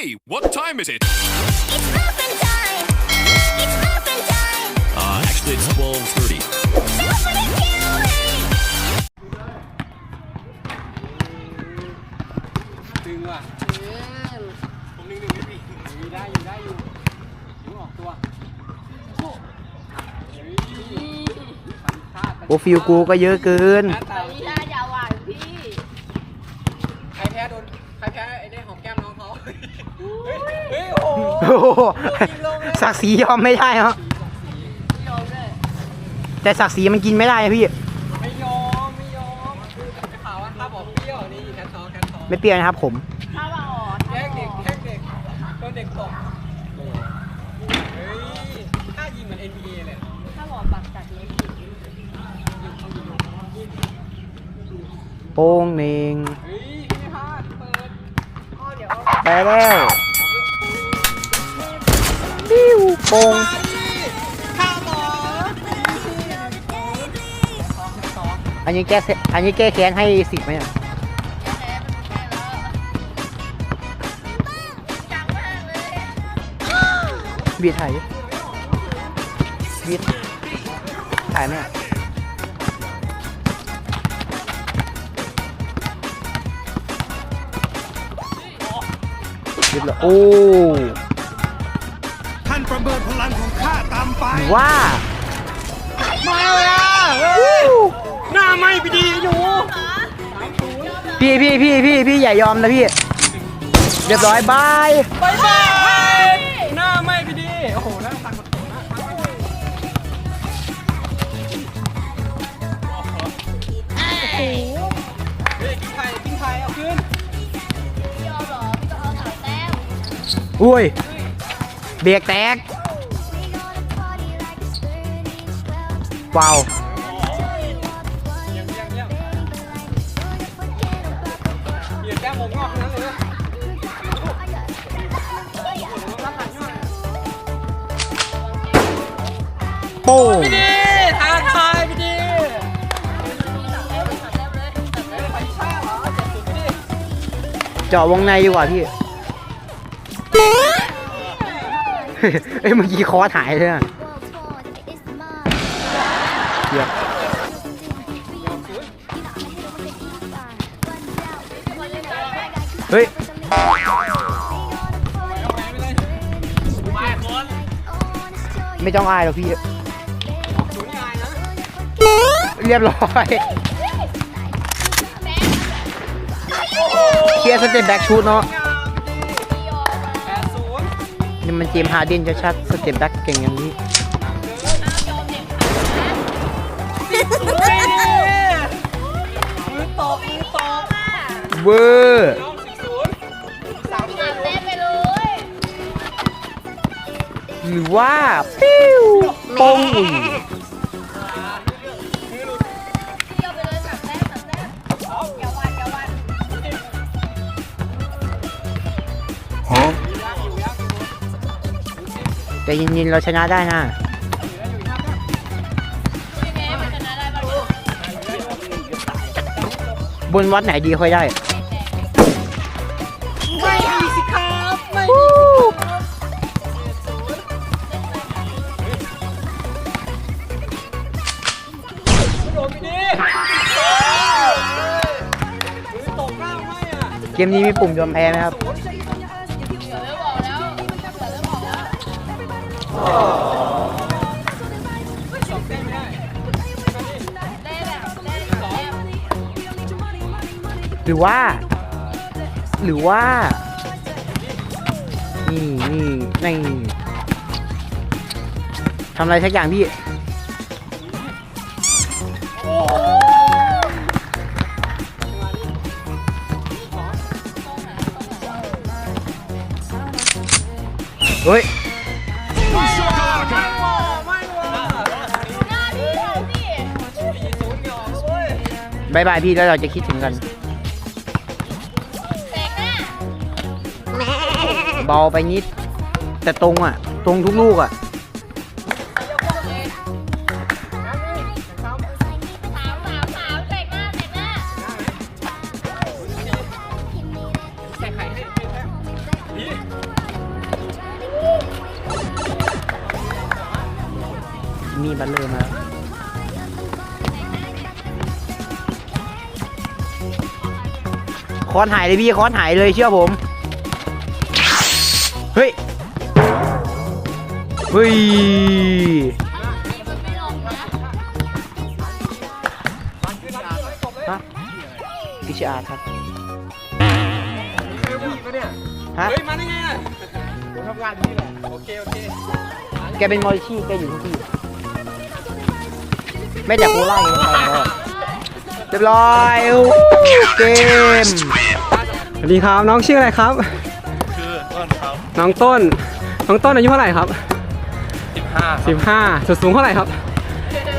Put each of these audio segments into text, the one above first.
Hey, what time is it? It's muffin time! It's muffin time! Uh, actually, it's 12.30. Super killing! ดึงว่ะผมดึงดึงไม่ดีมีได้อยู่ได้อยู่ดึงออกตัวโอ้เฮ้ยมันพลาดมันโอ้ฟิลกูก็เยอะเกิน หน้าตาไม่ได้อย่าหวานพี่ ใครแพ้โดน ใครแพ้ไอ้เนี่ยหอมแก้มน้อง เฮ้ยโอ้โหโอ้โหศักดิ์ศรียอมไม่ได้ฮะโยมเลยแต่ศักดิ์ศรีมันกินไม่ได้นะพี่ ไม่ยอมไม่ยอมไอ้ข่าวว่าถ้าบอกเปรี้ยวนี่แคททอแคททอไม่เปรี้ยวนะครับผม ถ้าเราอ๋อแยกเด็กแยกเด็กโดนเด็กตกเฮ้ยถ้ายิงเหมือน NBA เลยถ้าบอกปักจัดเลยโป้งเนงเฮ้ยไม่พลาดเปิด พ่อเดี๋ยว ไป แล้วปิ้วโป้งข้าวหมออันนี้แก้เสอันนี้แก้แค้นให้สิบไหมอะแพ้มันแพ้แล้วจังมากเลยบีดถ่ายดิบีดถ่ายไหมอะ เรียบร้อยโอ้ท่านประเมินพลังของข้าตามไปว่ามาแล้วเฮ้ยหน้าไม่ไปดีอยู่พี่พี่พี่พี่พี่อย่ายอมนะพี่ เรียบร้อยบายบาย อุ้ย เบรกแตกว้าวเยี่ยดเลยรับอยโป้งพี่ดีทาทายพี่ดีสามแต้มสามแต้มเลปชาเหรอเจ็ดสุดพี่ดีเจาะวงในดีกว่าพี่ เอ้ยเมื่อกี้คอถ่ายเลยอะเดี๋ยวเฮ้ยไม่ต้องอายหรอกพี่ เรียบร้อยเคลียร์สเต็ปแบ็กชูดเนาะ นี่มันเจมฮาร์เดนชัดๆสเต็ปแบ็กเก่งอย่างนี้มือตบมือตบเวอร์น้องสิบศูนย์สามเต้มไปเลยหรือว่าปิ้วปงอุ้ย แต่ยินๆเราชนะได้นะพี่เมย์มันชนะได้ปะลูกบนวัดไหนดีค่อยได้ ไม่ดีสิครับไม่โดนไปดิมือตบหน้าไม่อะเกมนี้มีปุ่มยอมแพ้ไหมครับเดี๋ หรือว่า หรือว่า นี่นี่นี่ทำอะไรสักอย่างพี่เฮ้ย บายบายพี่แล้วเราจะคิดถึงกัน แตกเบาไปนิด แต่ตรงอะ ตรงทุกลูกอะมีบัลเลอร์มา คอนหายเลยพี่คอนหายเลยเชื่อผมเฮ้ยเฮ้ยไม่ลงนะฮะพิชอาร์ครับเจอผู้หญิงปะเนี่ยฮะเฮ้ยมาได้ไงอะผมทำงานที่นี่แหละโอเคโอเคแกเป็นมอริชี่แกอยู่ทุกที่ไม่จากโคราชไงไปแล้ว เรียบร้อยอู้เกมสวัสดีครับน้องชื่ออะไรครับ คือต้นครับน้องต้น น้องต้นอายุเท่าไหร่ครับ 15 15ส่วนสูงเท่าไหร่ครับ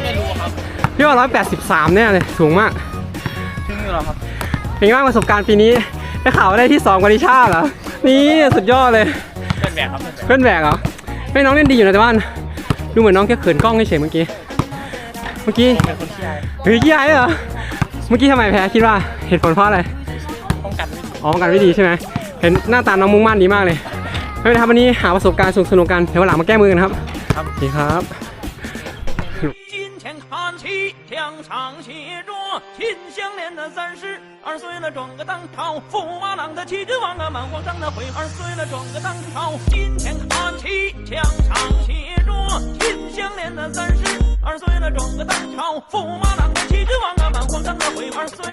ไม่รู้ครับพี่ว่า183เนี่ยเลยสูงมากถึงเหรอครับเป็นไงบ้างประสบการณ์ปีนี้ได้ข่าวว่าได้ที่2กว่านิชาเหรอนี่สุดยอดเลยเป็นแบบครับเป็นแบบเพื่อนแบกเหรอไม่น้องเล่นดีอยู่นะแต่ว่าดูเหมือนน้องแค่เขินกล้องเฉยๆเมื่อกี้เมื่อกี้เป็นคนขี้อายเฮ้ยยี่ไอ้เหรอ เมื่อกี้ทำไมแพ้คิดว่าเหตุผลเพราะอะไรป้องกันไม่ดีอ๋อป้องกันไม่ดีใช่ไหมเห็นหน้าตาน้องมุ่งมั่นดีมากเลยไม่เป็นไรครับวันนี้หาประสบการณ์สนุกสนุกๆกันเดี๋ยววันหลังมาแก้มือกันครับครับ ดีครับ 墙上写着“秦香莲的三十二岁了，转个当朝；驸马郎的旗帜王啊，满皇上的回二岁了，转个当朝。今天看齐，墙上写着“秦香莲的三十二岁了，转个当朝；驸马郎的旗帜王啊，满皇上的回二岁。”